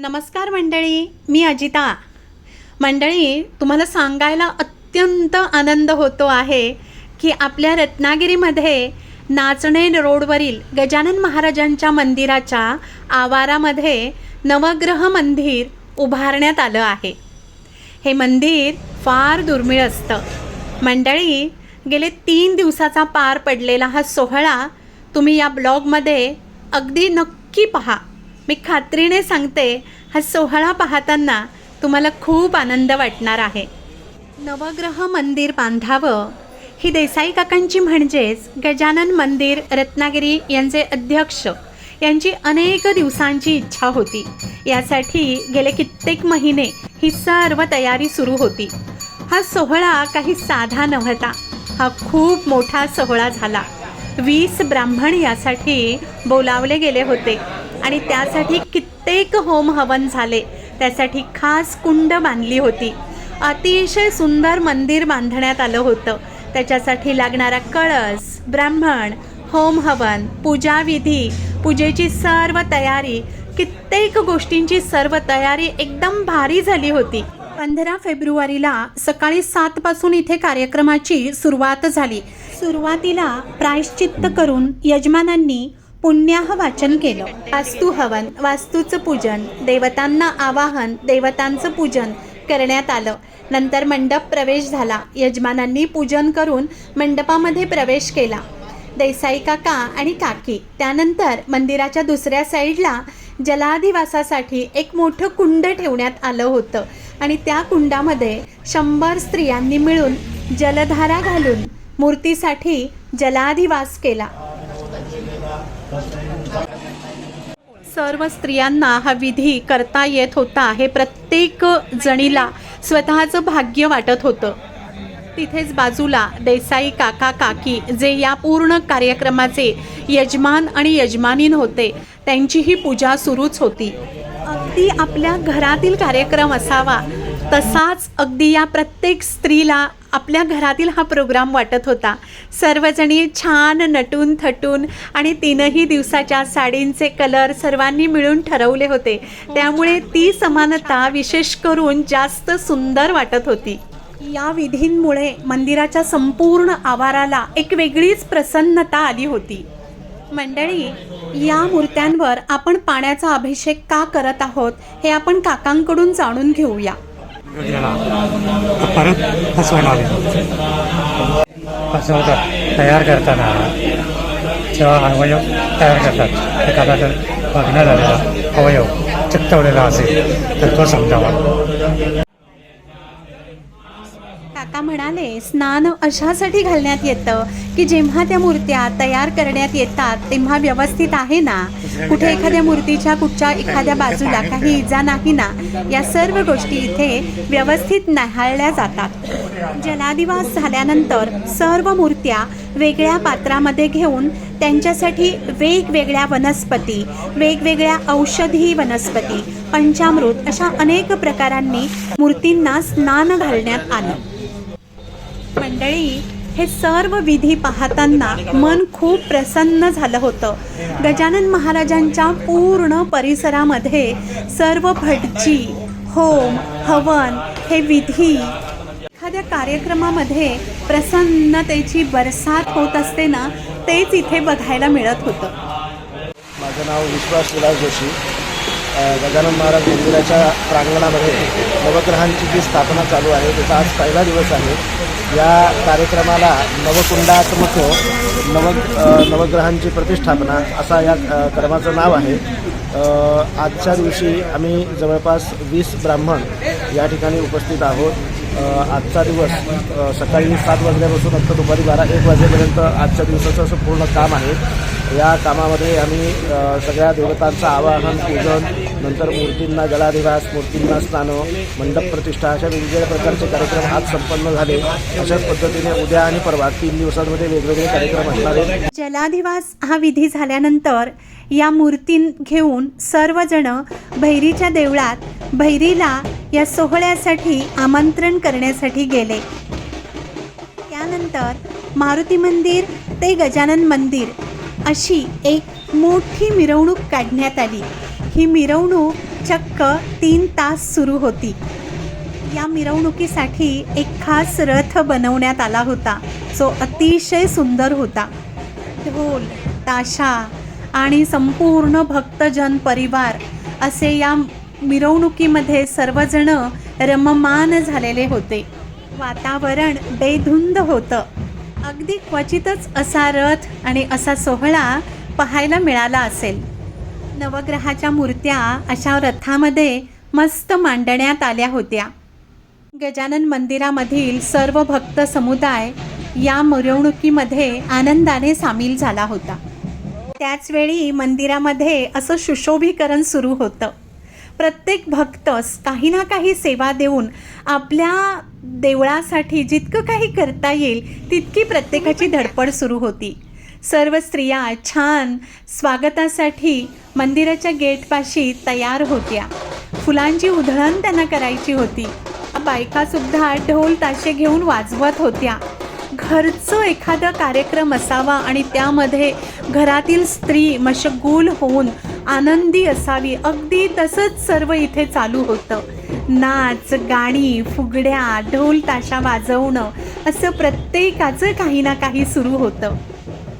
नमस्कार मंडळी मी अजिता. मंडळी तुम्हाला सांगायला अत्यंत आनंद होतो आहे की आपल्या रत्नागिरीमध्ये नाचणे रोडवरील गजानन महाराजांच्या मंदिराच्या आवारामध्ये नवग्रह मंदिर उभारण्यात आलं आहे. हे मंदिर फार दुर्मिळ असतं. मंडळी गेले तीन दिवसाचा पार पडलेला हा सोहळा तुम्ही या ब्लॉगमध्ये अगदी नक्की पहा. मी खात्रीने सांगते हा सोहळा पाहताना तुम्हाला खूप आनंद वाटणार आहे. नवग्रह मंदिर बांधावं ही देसाई काकांची म्हणजेच गजानन मंदिर रत्नागिरी यांचे अध्यक्ष यांची अनेक दिवसांची इच्छा होती. यासाठी गेले कित्येक महिने ही सर्व तयारी सुरू होती. हा सोहळा काही साधा नव्हता. हा खूप मोठा सोहळा झाला. वीस ब्राह्मण यासाठी बोलावले गेले होते. आणि त्यासाठी कित्येक होम हवन झाले. त्यासाठी खास कुंड बांधली होती. अतिशय सुंदर मंदिर बांधण्यात आलं होतं. त्याच्यासाठी लागणारा कळस ब्राह्मण होम हवन पूजाविधी पूजेची सर्व तयारी कित्येक गोष्टींची सर्व तयारी एकदम भारी झाली होती. पंधरा फेब्रुवारीला सकाळी सात पासून इथे कार्यक्रमाची सुरुवात झाली. सुरुवातीला प्रायश्चित्त करून यजमानांनी पुण्याह वाचन केलं. वास्तू हवन वास्तूचं पूजन देवतांना आवाहन देवतांचं पूजन करण्यात आलं. नंतर मंडप प्रवेश झाला. यजमानांनी पूजन करून मंडपामध्ये प्रवेश केला. देसाई काका आणि काकी. त्यानंतर मंदिराच्या दुसऱ्या साईडला जलाधिवासासाठी एक मोठं कुंड ठेवण्यात आलं होतं आणि त्या कुंडामध्ये शंभर स्त्रियांनी मिळून जलधारा घालून मूर्तीसाठी जलाधिवास केला. सर्व स्त्रियांना हा विधी करता येत होता हे प्रत्येक जणीला स्वतःचं भाग्य वाटत होतं. तिथेच बाजूला देसाई काका काकी जे या पूर्ण कार्यक्रमाचे यजमान आणि यजमानीन होते त्यांचीही पूजा सुरूच होती. अगदी आपल्या घरातील कार्यक्रम असावा तसाच अगदी या प्रत्येक स्त्रीला आपल्या घरातील हा प्रोग्राम वाटत होता. सर्वजणी छान नटून थटून आणि तीनही दिवसाच्या साडींचे कलर सर्वांनी मिळून ठरवले होते. त्यामुळे ती समानता विशेष करून जास्त सुंदर वाटत होती. या विधींमुळे मंदिराच्या संपूर्ण आवाराला एक वेगळीच प्रसन्नता आली होती. मंडळी या मूर्त्यांवर आपण पाण्याचा अभिषेक का करत आहोत हे आपण काकांकडून जाणून घेऊया. गेला तर परत फसवायला फसवतात तयार करताना जेव्हा अवयव तयार करतात एखादा जर भग्न झालेला अवयव चिकटवलेला असेल तर तो समजावा. म्हणाले स्नान अशासाठी घालण्यात येतं की जेव्हा त्या मूर्त्या तयार करण्यात येतात तेव्हा व्यवस्थित आहे ना? कुठे एखाद्या मूर्तीच्या कुठच्या एखाद्या बाजूला काही इजा नाही ना? या सर्व गोष्टी इथे व्यवस्थित न्याहाळल्या जातात. जलादिवास झाल्यानंतर सर्व मूर्त्या वेगळ्या पात्रामध्ये घेऊन त्यांच्यासाठी वेगवेगळ्या वनस्पती वेगवेगळ्या औषधी वनस्पती पंचामृत अशा अनेक प्रकारांनी मूर्तींना स्नान घालण्यात आलं. मंडळी हे सर्व विधी पाहताना मन खूप प्रसन्न झालं होतं. गजानन महाराजांच्या पूर्ण परिसरामध्ये सर्व भटजी होम हवन हे विधी एखाद्या कार्यक्रमामध्ये प्रसन्नतेची बरसात होत असते ना तेच इथे बघायला मिळत होतं. माझं नाव विश्वास विलास जोशी. गजानन महाराज मंदिराच्या प्रांगणामध्ये नवग्रहांची जी स्थापना चालू आहे त्याचा आज पहिला दिवस आहे. या कार्यक्रमाला नवकुंडात्मक नव नवग्रहांची प्रतिष्ठापना असा या क्रमाचं नाव आहे. आजच्या दिवशी आम्ही जवळपास वीस ब्राह्मण या ठिकाणी उपस्थित आहोत. आजचा दिवस सकाळी सात वाजल्यापासून आता दुपारी बारा एक वाजेपर्यंत आजच्या दिवसाचं असं पूर्ण काम आहे. या कामामध्ये आम्ही सगळ्या देवतांचं आवाहन पूजन नंतर मूर्तींना जलाधिवास मूर्तींना स्नान मंडप प्रतिष्ठा अशा वेगवेगळ्या प्रकारचे कार्यक्रम आज संपन्न झाले. अशाच पद्धतीने उद्या आणि परवा तीन दिवसांमध्ये वेगवेगळे कार्यक्रम असणार आहेत. जलाधिवास हा विधी झाल्यानंतर या मूर्ती घेऊन सर्वजण भैरीच्या देवळात भैरीला या सोहळ्यासाठी आमंत्रण करण्यासाठी गेले. त्यानंतर मारुती मंदिर ते गजानन मंदिर अशी एक मोठी मिरवणूक काढण्यात आली. ही मिरवणूक चक्क तीन तास सुरू होती. या मिरवणुकीसाठी एक खास रथ बनवण्यात आला होता. जो अतिशय सुंदर होता. ढोल ताशा आणि संपूर्ण भक्तजन परिवार असे या मिरवणुकीमध्ये सर्वजण रममान झालेले होते. वातावरण बेधुंद होतं. अगदी क्वचितच असा रथ आणि असा सोहळा पाहायला मिळाला असेल. नवग्रहाच्या मूर्त्या अशा रथामध्ये मस्त मांडण्यात आल्या होत्या. गजानन मंदिरामधील सर्व भक्त समुदाय या मिरवणुकीमध्ये आनंदाने सामील झाला होता. त्याचवेळी मंदिरामध्ये असं सुशोभीकरण सुरू होतं. प्रत्येक भक्तस काही ना काही सेवा देऊन आपल्या देवळासाठी जितकं काही करता येईल तितकी प्रत्येकाची धडपड सुरू होती. सर्व स्त्रिया छान स्वागतासाठी मंदिराच्या गेटपाशी तयार होत्या. फुलांची उधळण त्यांना करायची होती. बायकासुद्धा ढोल ताशे घेऊन वाजवत होत्या. घरचं एखादा कार्यक्रम असावा आणि त्यामध्ये घरातील स्त्री मशगूल होऊन आनंदी असावी अगदी तसंच सर्व इथे चालू होतं. नाच गाणी फुगड्या ढोल ताशा वाजवणं असं प्रत्येकाचं काही ना काही सुरू होतं.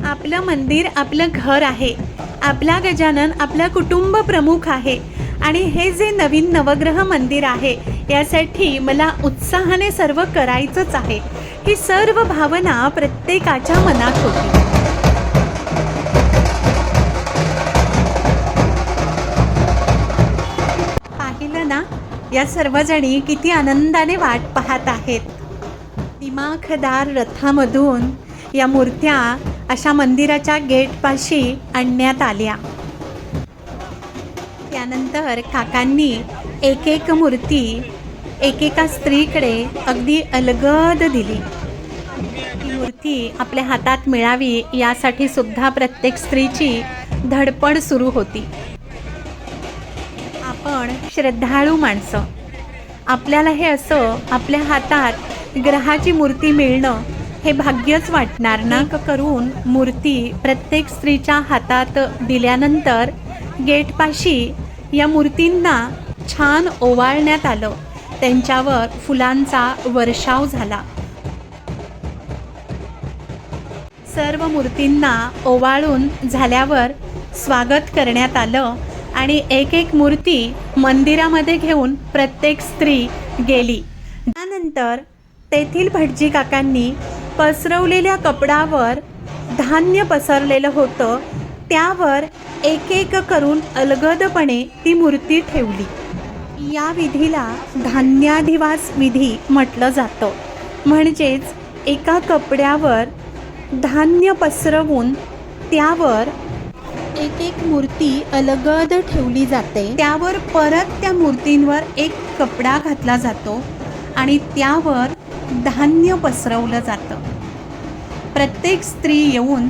आपलं मंदिर आपलं घर आहे. आपला गजानन आपला कुटुंब प्रमुख आहे. आणि हे जे नवीन नवग्रह मंदिर आहे यासाठी मला उत्साहाने सर्व करायचंच आहे. ही सर्व भावना प्रत्येकाच्या मनात होती. पाहिलं ना या सर्वजणी किती आनंदाने वाट पाहत आहेत. दिमाखदार रथामधून या मूर्त्या अशा मंदिराच्या गेटपाशी आणण्यात आल्या. त्यानंतर काकांनी एक एक मूर्ती एकेका स्त्रीकडे अगदी अलगद दिली. मूर्ती आपल्या हातात मिळावी यासाठी सुद्धा प्रत्येक स्त्रीची धडपड सुरू होती. आपण श्रद्धाळू माणसं. आपल्याला हे असं आपल्या हातात ग्रहाची मूर्ती मिळणं हे भाग्यच वाटणार ना? करून मूर्ती प्रत्येक स्त्रीच्या हातात दिल्यानंतर गेटपाशी या मूर्तींना छान ओवाळण्यात आलं. त्यांच्यावर फुलांचा वर्षाव झाला. सर्व मूर्तींना ओवाळून झाल्यावर स्वागत करण्यात आलं आणि एक एक मूर्ती मंदिरामध्ये घेऊन प्रत्येक स्त्री गेली. त्यानंतर तेथील भटजी काकांनी पसरवलेल्या कपडावर धान्य पसरलेलं होतं. त्यावर एक एक करून अलगदपणे ती मूर्ती ठेवली. या विधीला धान्याधिवास विधी म्हटलं जातं. म्हणजेच एका कपड्यावर धान्य पसरवून त्यावर एक एक मूर्ती अलगद ठेवली जाते. त्यावर परत त्या मूर्तींवर एक कपडा घातला जातो आणि त्यावर धान्य पसरवलं जातं. प्रत्येक स्त्री येऊन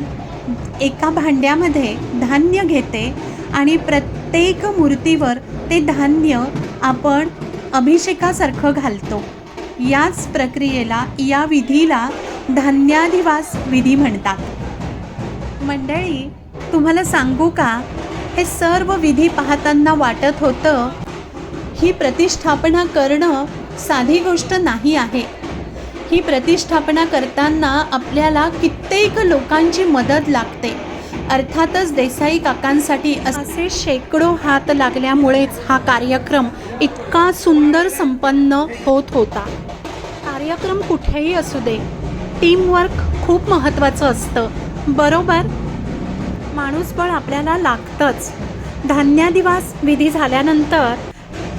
एका भांड्यामध्ये धान्य घेते आणि प्रत्येक मूर्तीवर ते धान्य आपण अभिषेकासारखं घालतो. याच प्रक्रियेला या विधीला धान्याधिवास विधी म्हणतात. मंडळी तुम्हाला सांगू का? हे सर्व विधी पाहताना वाटत होतं ही प्रतिष्ठापना करणं साधी गोष्ट नाही आहे. ही प्रतिष्ठापना करताना आपल्याला कित्येक लोकांची मदत लागते. अर्थातच देसाई काकांसाठी असे शेकडो हात लागल्यामुळेच हा कार्यक्रम इतका सुंदर संपन्न होत होता. कार्यक्रम कुठेही असू दे टीमवर्क खूप महत्त्वाचं असतं. बरोबर? माणूसबळ आपल्याला लागतंच. धान्यादिवास विधी झाल्यानंतर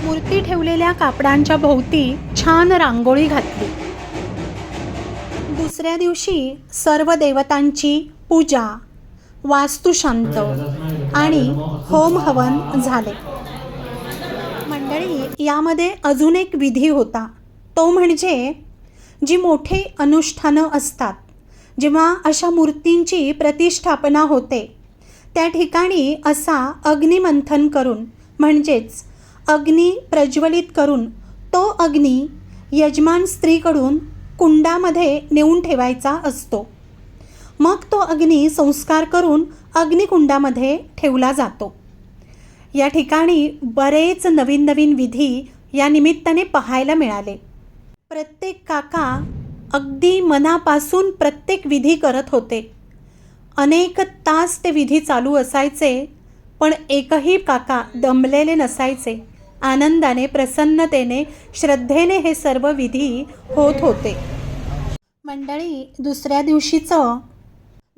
मूर्ती ठेवलेल्या कापडांच्या भोवती छान रांगोळी घातली. दुसऱ्या दिवशी सर्व देवतांची पूजा. वास्तुशांत आणि होम हवन झाले. मंडळी यामध्ये अजून एक विधी होता. तो म्हणजे जी मोठे अनुष्ठानं असतात. जेव्हा अशा मूर्तींची प्रतिष्ठापना होते त्या ठिकाणी असा अग्निमंथन करून म्हणजेच अग्नी प्रज्वलित करून तो अग्नी यजमान स्त्रीकडून कुंडामध्ये नेऊन ठेवायचा असतो. मग तो अग्नी संस्कार करून अग्निकुंडामध्ये ठेवला जातो. या ठिकाणी बरेच नवीन नवीन विधी या निमित्ताने पाहायला मिळाले. प्रत्येक काका अगदी मनापासून प्रत्येक विधी करत होते. अनेक तास ते विधी चालू असायचे पण एकही काका दमलेले नसायचे. आनंदाने प्रसन्नतेने श्रद्धेने हे सर्व विधी होत होते. मंडळी दुसऱ्या दिवशीचं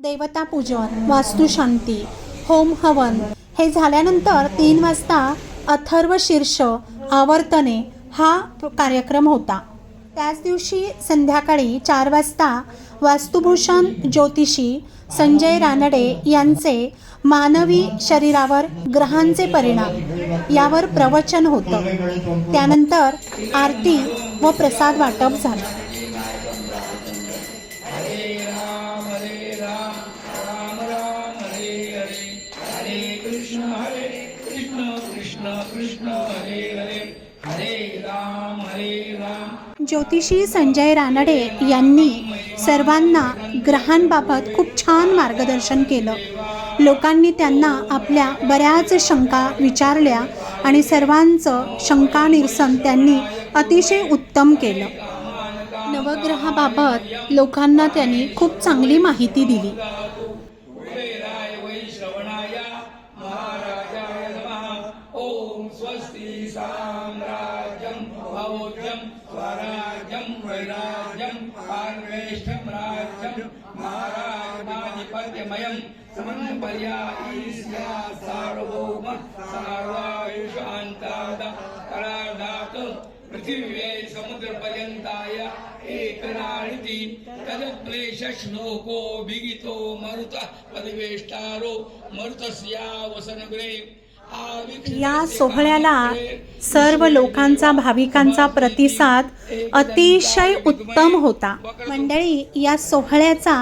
देवता पूजन वास्तुशांती होम हवन हे झाल्यानंतर तीन वाजता अथर्व शीर्ष आवर्तने हा कार्यक्रम होता. त्याच दिवशी संध्याकाळी चार वाजता वास्तुभूषण ज्योतिषी संजय रानडे यांचे मानवी शरीरावर ग्रहांचे परिणाम यावर प्रवचन होतं. त्यानंतर आरती व प्रसाद वाटप झालं. ज्योतिषी संजय रानडे यांनी सर्वांना ग्रहांबाबत खूप छान मार्गदर्शन केलं. लोकांनी त्यांना आपल्या बऱ्याच शंका विचारल्या आणि सर्वांचं शंका निरसन त्यांनी अतिशय उत्तम केलं. नवग्रहाबाबत लोकांना त्यांनी खूप चांगली माहिती दिली. स्वराज्यं वैराज्यं पार्वेष्ठं राज्यं महाराजमाधिपत्यमयं समन्पर्या ईश्या सार्वभौम सर्वायुषान्ताद करार्धात् पृथिव्ये समुद्रपर्यन्ताय एकनाळिति तदक्लेश श्लोको विगितो मरुतः पदवेष्टारो मरुतस्यावसनगृहे या सोहळ्याला सर्व लोकांचा भाविकांचा प्रतिसाद अतिशय उत्तम होता. मंडळी या सोहळ्याचा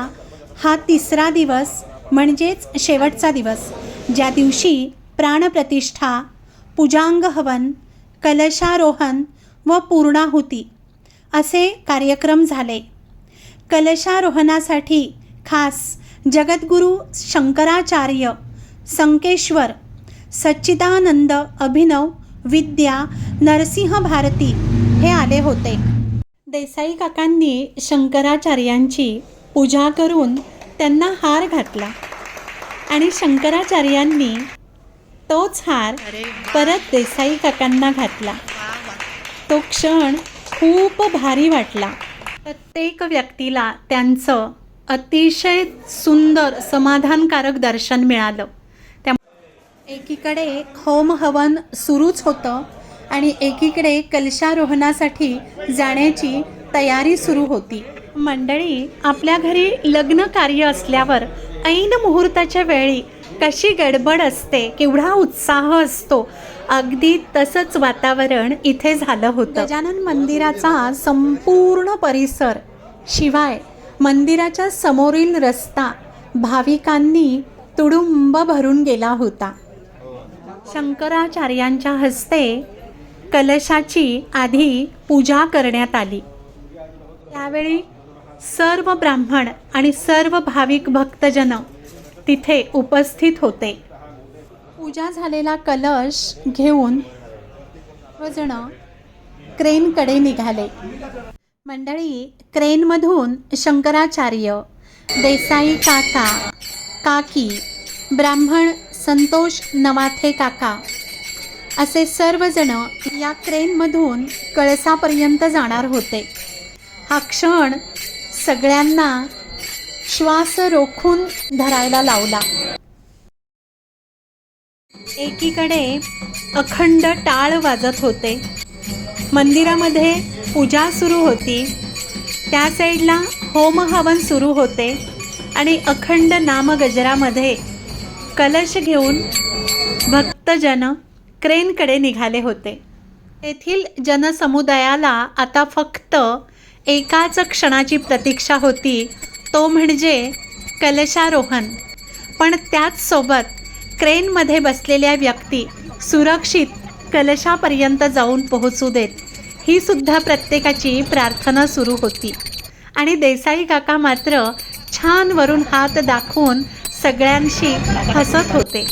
हा तिसरा दिवस म्हणजेच शेवटचा दिवस. ज्या दिवशी प्राणप्रतिष्ठा पूजांग हवन कलशारोहण व पूर्णाहुती असे कार्यक्रम झाले. कलशारोहणासाठी खास जगद्गुरू शंकराचार्य संकेश्वर सच्चिदानंद अभिनव विद्या नरसिंह भारती हे आले होते. देसाई काकांनी शंकराचार्यांची पूजा करून त्यांना हार घातला. आणि शंकराचार्यांनी तोच हार परत देसाई काकांना घातला. तो क्षण खूप भारी वाटला. प्रत्येक व्यक्तीला त्यांचं अतिशय सुंदर समाधानकारक दर्शन मिळालं. एकीकडे होम हवन सुरूच होतं आणि एकीकडे कलशारोहणासाठी जाण्याची तयारी सुरू होती. मंडळी आपल्या घरी लग्न कार्य असल्यावर ऐन मुहूर्ताच्या वेळी कशी गडबड असते केवढा उत्साह असतो अगदी तसंच वातावरण इथे झालं होतं. गजानन मंदिराचा संपूर्ण परिसर शिवाय मंदिराच्या समोरील रस्ता भाविकांनी तुडुंब भरून गेला होता. शंकराचार्यांच्या हस्ते कलशाची आधी पूजा करण्यात आली. त्यावेळी सर्व ब्राह्मण आणि सर्व भाविक भक्तजन तिथे उपस्थित होते. पूजा झालेला कलश घेऊन सर्वजण क्रेनकडे निघाले. मंडळी क्रेनमधून शंकराचार्य देसाई काका काकी ब्राह्मण संतोष नवाथे काका. असे सर्वजण या क्रेनमधून कळसापर्यंत जाणार होते. हा क्षण सगळ्यांना श्वास रोखून धरायला लावला. एकीकडे अखंड टाळ वाजत होते. मंदिरामध्ये पूजा सुरू होती. त्या साईडला होम हवन सुरू होते आणि अखंड नामगजरामध्ये कलश घेऊन भक्तजन क्रेनकडे निघाले होते. येथील जनसमुदायाला आता फक्त एकाच क्षणाची प्रतीक्षा होती तो म्हणजे कलशारोहण. पण त्याचसोबत क्रेनमध्ये बसलेल्या व्यक्ती सुरक्षित कलशापर्यंत जाऊन पोहोचू देत ही सुद्धा प्रत्येकाची प्रार्थना सुरू होती. आणि देसाई काका मात्र छान वरून हात दाखवून सगळ्यांशी हसत होते.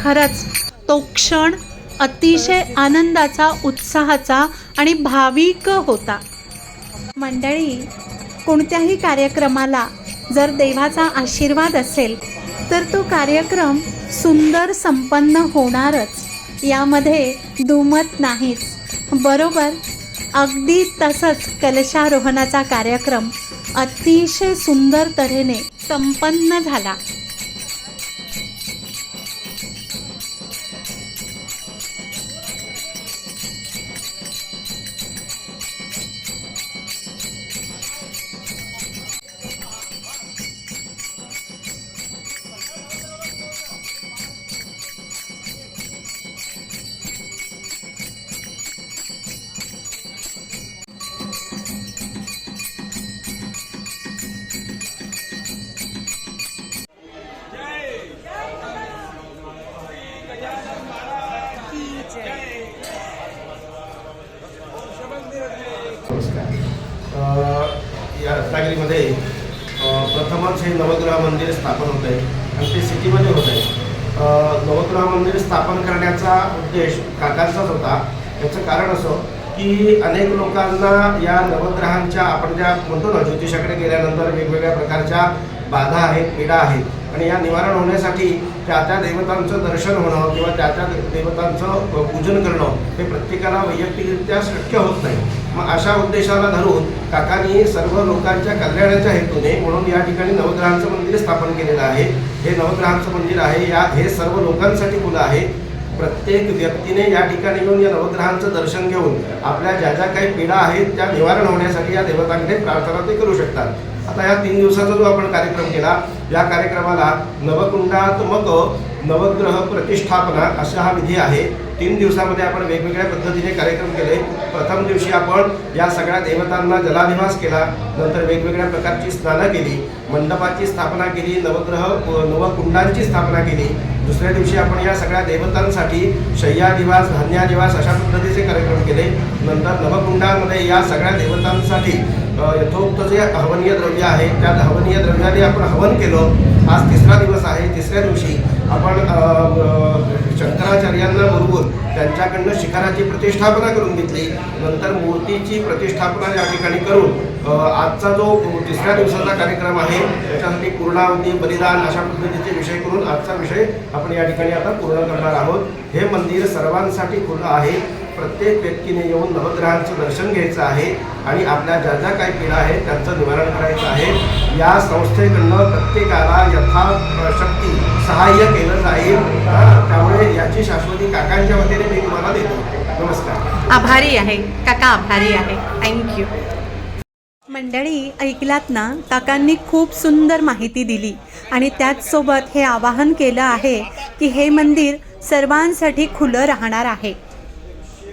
खरंच तो क्षण अतिशय आनंदाचा उत्साहाचा आणि भाविक होता. मंडळी कोणत्याही कार्यक्रमाला जर देवाचा आशीर्वाद असेल तर तो कार्यक्रम सुंदर संपन्न होणारच. यामध्ये दुमत नाहीच. बरोबर अगदी तसंच कलशारोहणाचा कार्यक्रम अतिशय सुंदर तऱ्हेने संपन्न झाला. या रत्नागिरीमध्ये प्रथमच हे नवग्रह मंदिर स्थापन होत आहे आणि ते सिटीमध्ये होत आहे नवग्रह मंदिर स्थापन करण्याचा उद्देश काकांचाच होता. याचं कारण असं की अनेक लोकांना या नवग्रहांच्या आपण ज्या म्हणतो ना ज्योतिषाकडे गेल्यानंतर वेगवेगळ्या प्रकारच्या बाधा आहेत पीडा आहेत. आणि या निवारण होण्यासाठी त्या त्या देवतांचं दर्शन होणं किंवा त्या त्या देवतांचं पूजन करणं हे प्रत्येकाला वैयक्तिकरित्या शक्य होत नाही. मग अशा उद्देशाला धरून काकांनी सर्व लोकांच्या कल्याणाच्या हेतूने म्हणून या ठिकाणी नवग्रहांचं मंदिर स्थापन केलेलं आहे. हे नवग्रहांचं मंदिर आहे. या हे सर्व लोकांसाठी खुलं आहे. प्रत्येक व्यक्तीने या ठिकाणी येऊन या नवग्रहांचं दर्शन घेऊन आपल्या ज्या ज्या काही पीडा आहेत त्या निवारण होण्यासाठी या देवतांकडे प्रार्थना ते करू शकतात. आता या तीन दिवसाचा जो आपण कार्यक्रम केला या कार्यक्रमाला नवकुंडात्मक नवग्रह प्रतिष्ठापना असा हा विधी आहे. तीन दिवसामध्ये आपण वेगवेगळ्या पद्धतीने कार्यक्रम केले. प्रथम दिवशी आपण या सगळ्या देवतांना जलाधिवास केला. नंतर वेगवेगळ्या प्रकारची स्नानं केली. मंडपाची स्थापना केली. नवग्रह नवकुंडांची स्थापना केली. दुसऱ्या दिवशी आपण या सगळ्या देवतांसाठी शय्यादिवास धान्यादिवास अशा पद्धतीचे कार्यक्रम केले. नंतर नवकुंडामध्ये या सगळ्या देवतांसाठी यथोक्त जे हवनीय द्रव्य आहे त्या हवनीय द्रव्याने आपण हवन केलं. आज तिसरा दिवस आहे. तिसऱ्या दिवशी आपण शंकराचार्यांना बरोबर त्यांच्याकडनं शिखराची प्रतिष्ठापना करून घेतली. नंतर मूर्तीची प्रतिष्ठापना या ठिकाणी करून आजचा जो तिसऱ्या दिवसाचा कार्यक्रम आहे त्याच्यासाठी पूर्णावधी बलिदान अशा पद्धतीचे विषय करून आजचा विषय आपण या ठिकाणी आता पूर्ण करणार आहोत. हे मंदिर सर्वांसाठी खुलं आहे. प्रत्येक व्यक्तीने येऊन नवग्रहांचं दर्शन घ्यायचं आहे आणि आपल्या ज्या ज्या काही पीडा आहेत त्यांचं निवारण करायचं आहे. या संस्थेकडनं प्रत्येकाला यथाशक्ती सहाय्य केलं जाईल. त्यामुळे याची शाश्वती काकांच्या वतीने मी तुम्हाला देतो. नमस्कार. आभारी आहे. काका आभारी आहे. थँक्यू मंडळी ऐकलात ना? काकांनी खूप सुंदर माहिती दिली आणि त्याचसोबत हे आवाहन केलं आहे की हे मंदिर सर्वांसाठी खुलं राहणार आहे.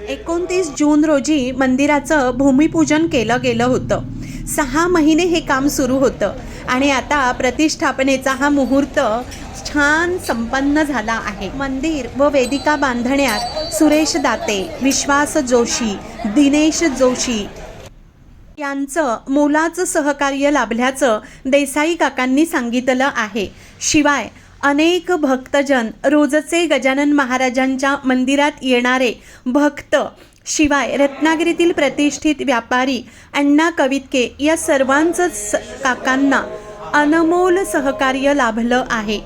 एकोणतीस जून रोजी मंदिराचं भूमिपूजन केलं गेलं होतं. सहा महिने हे काम सुरू होतं. आणि आता प्रतिष्ठापनेचा हा मुहूर्त छान संपन्न झाला आहे. मंदिर व वेदिका बांधण्यात सुरेश दाते विश्वास जोशी दिनेश जोशी यांचं मोलाचं सहकार्य लाभल्याचं देसाई काकांनी सांगितलं आहे. शिवाय अनेक भक्तजन रोजचे गजानन महाराजांच्या मंदिरात येणारे भक्त शिवाय रत्नागिरीतील प्रतिष्ठित व्यापारी अण्णा कवितके या सर्वांचंच काकांना अनमोल सहकार्य लाभलं आहे.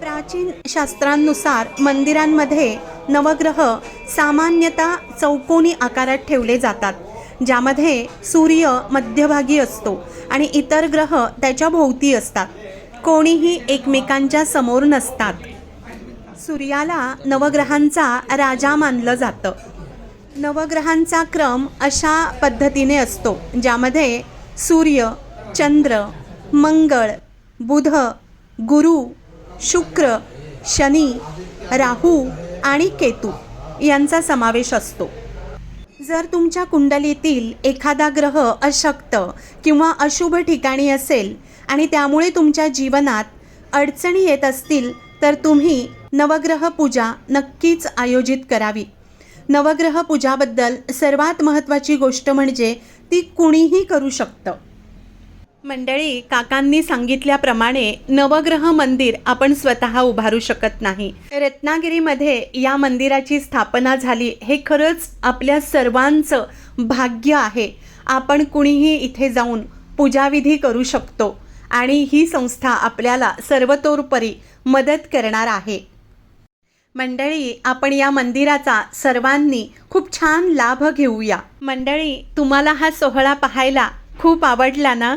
प्राचीन शास्त्रांनुसार मंदिरांमध्ये नवग्रह सामान्यतः चौकोनी आकारात ठेवले जातात ज्यामध्ये सूर्य मध्यभागी असतो आणि इतर ग्रह त्याच्या भोवती असतात. कोणीही एकमेकांच्या समोर नसतात. सूर्याला नवग्रहांचा राजा मानलं जातं. नवग्रहांचा क्रम अशा पद्धतीने असतो ज्यामध्ये सूर्य चंद्र मंगळ बुध गुरु शुक्र शनी राहू आणि केतू यांचा समावेश असतो. जर तुमच्या कुंडलीतील एखादा ग्रह अशक्त किंवा अशुभ ठिकाणी असेल आणि त्यामुळे तुमच्या जीवनात अडचणी येत असतील तर तुम्ही नवग्रह पूजा नक्कीच आयोजित करावी. नवग्रह पूजाबद्दल सर्वात महत्त्वाची गोष्ट म्हणजे ती कुणीही करू शकतं. मंडळी काकांनी सांगितल्याप्रमाणे नवग्रह मंदिर आपण स्वतः उभारू शकत नाही. रत्नागिरीमध्ये या मंदिराची स्थापना झाली हे खरंच आपल्या सर्वांचं भाग्य आहे. आपण कुणीही इथे जाऊन पूजाविधी करू शकतो आणि ही संस्था आपल्याला सर्वतोपरी मदत करणार आहे. मंडळी आपण या मंदिराचा सर्वांनी खूप छान लाभ घेऊया. मंडळी तुम्हाला हा सोहळा पाहायला खूप आवडला ना?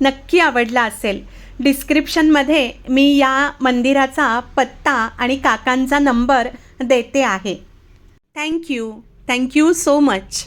नक्की आवडला असेल. डिस्क्रिप्शनमध्ये मी या मंदिराचा पत्ता आणि काकांचा नंबर देते आहे. Thank you thank you so much